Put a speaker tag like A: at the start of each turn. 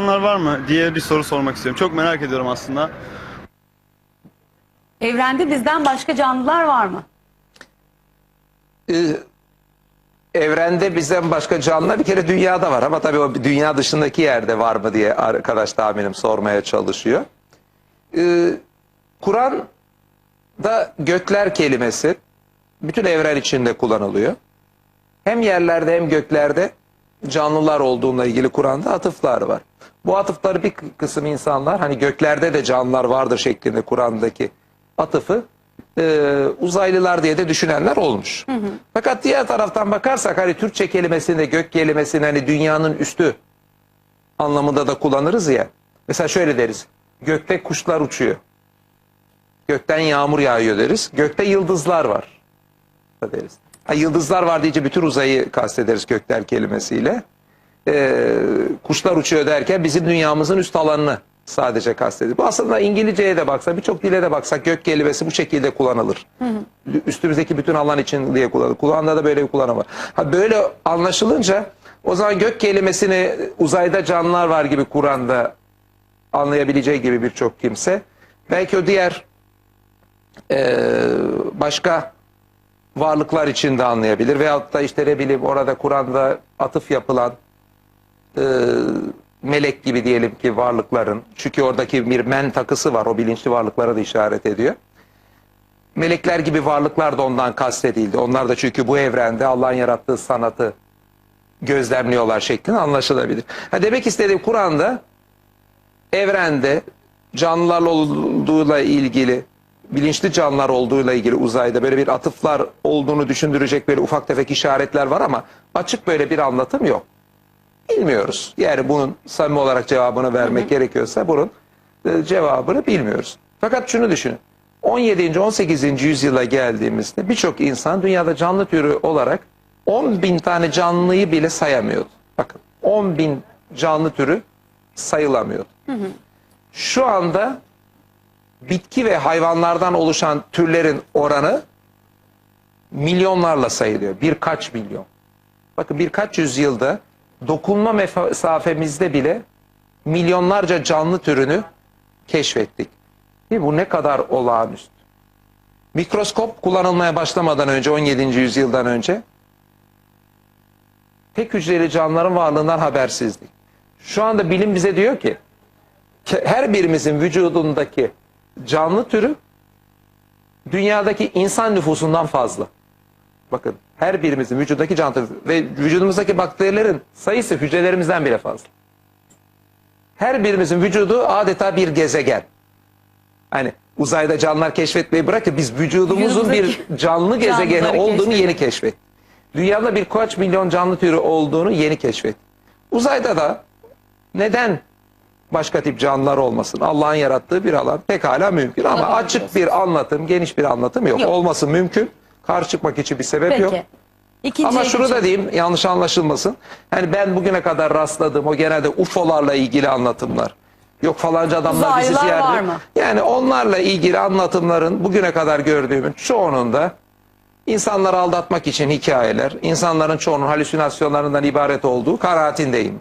A: canlılar var mı diye bir soru sormak istiyorum. Çok merak ediyorum aslında.
B: Evrende bizden başka canlılar var mı?
C: Ee, evrende bizden başka canlılar bir kere dünyada var ama tabii o dünya dışındaki yerde var mı diye arkadaş tahminim sormaya çalışıyor. Ee, Kur'an'da gökler kelimesi bütün evren içinde kullanılıyor. Hem yerlerde hem göklerde canlılar olduğuna ilgili Kur'an'da atıflar var. Bu atıfları bir kısım insanlar hani göklerde de canlılar vardır şeklinde Kur'an'daki atıfı e, uzaylılar diye de düşünenler olmuş. Fakat diğer taraftan bakarsak hani Türkçe kelimesinde gök kelimesini hani dünyanın üstü anlamında da kullanırız ya. Mesela şöyle deriz. Gökte kuşlar uçuyor. Gökten yağmur yağıyor deriz. Gökte yıldızlar var deriz. Ha, yıldızlar var deyince bütün uzayı kastederiz gökler kelimesiyle. Ee, kuşlar uçuyor derken bizim dünyamızın üst alanını sadece kastediyor. Bu aslında İngilizceye de baksak, birçok dile de baksak gök kelimesi bu şekilde kullanılır. Üstümüzdeki bütün alan için diye kullanılır. Kulağında da böyle bir kullanım var. Ha, böyle anlaşılınca o zaman gök kelimesini uzayda canlılar var gibi Kur'an'da anlayabileceği gibi birçok kimse. Belki o diğer eee, başka varlıklar için de anlayabilir. Veyahut da işte ne bileyim orada Kur'an'da atıf yapılan eee, melek gibi diyelim ki varlıkların. Çünkü oradaki bir men takısı var. O bilinçli varlıklara da işaret ediyor. Melekler gibi varlıklar da ondan kastedildi. Onlar da çünkü bu evrende Allah'ın yarattığı sanatı gözlemliyorlar şeklinde anlaşılabilir. Ha demek istediğim Kur'an'da evrende canlılarla olduğuyla ilgili bilinçli canlılar olduğuyla ilgili uzayda böyle bir atıflar olduğunu düşündürecek böyle ufak tefek işaretler var ama açık böyle bir anlatım yok. Bilmiyoruz. Yani bunun samimi olarak cevabını vermek gerekiyorsa bunun e, cevabını bilmiyoruz. Fakat şunu düşünün. 17. 18. yüzyıla geldiğimizde birçok insan dünyada canlı türü olarak 10 bin tane canlıyı bile sayamıyordu. Bakın 10 bin canlı türü sayılamıyordu. Şu anda bitki ve hayvanlardan oluşan türlerin oranı milyonlarla sayılıyor. Birkaç milyon. Bakın birkaç yüzyılda dokunma mesafemizde bile milyonlarca canlı türünü keşfettik. Değil mi? Bu ne kadar olağanüstü. Mikroskop kullanılmaya başlamadan önce 17. yüzyıldan önce tek hücreli canlıların varlığından habersizdik. Şu anda bilim bize diyor ki her birimizin vücudundaki canlı türü dünyadaki insan nüfusundan fazla. Bakın her birimizin vücudundaki canlı türü ve vücudumuzdaki bakterilerin sayısı hücrelerimizden bile fazla. Her birimizin vücudu adeta bir gezegen. Hani uzayda canlılar keşfetmeyi bırakın biz vücudumuzun bir canlı gezegeni olduğunu
B: keşfettik.
C: yeni keşfettik. Dünyada birkaç milyon canlı türü olduğunu yeni keşfettik. Uzayda da neden başka tip canlılar olmasın? Allah'ın yarattığı bir alan pekala mümkün ama açık bir anlatım, geniş bir anlatım yok.
B: Yok.
C: Olması mümkün. Karşı çıkmak için bir sebep
B: Peki.
C: yok.
B: İkinciye
C: Ama şunu da
B: geçelim.
C: diyeyim yanlış anlaşılmasın. Yani ben bugüne kadar rastladığım o genelde UFO'larla ilgili anlatımlar. Yok falanca adamlar bizi
B: Uzaylılar
C: ziyaret
B: var mı?
C: Yani onlarla ilgili anlatımların bugüne kadar gördüğümün çoğunun da insanları aldatmak için hikayeler, insanların çoğunun halüsinasyonlarından ibaret olduğu kanaatindeyim.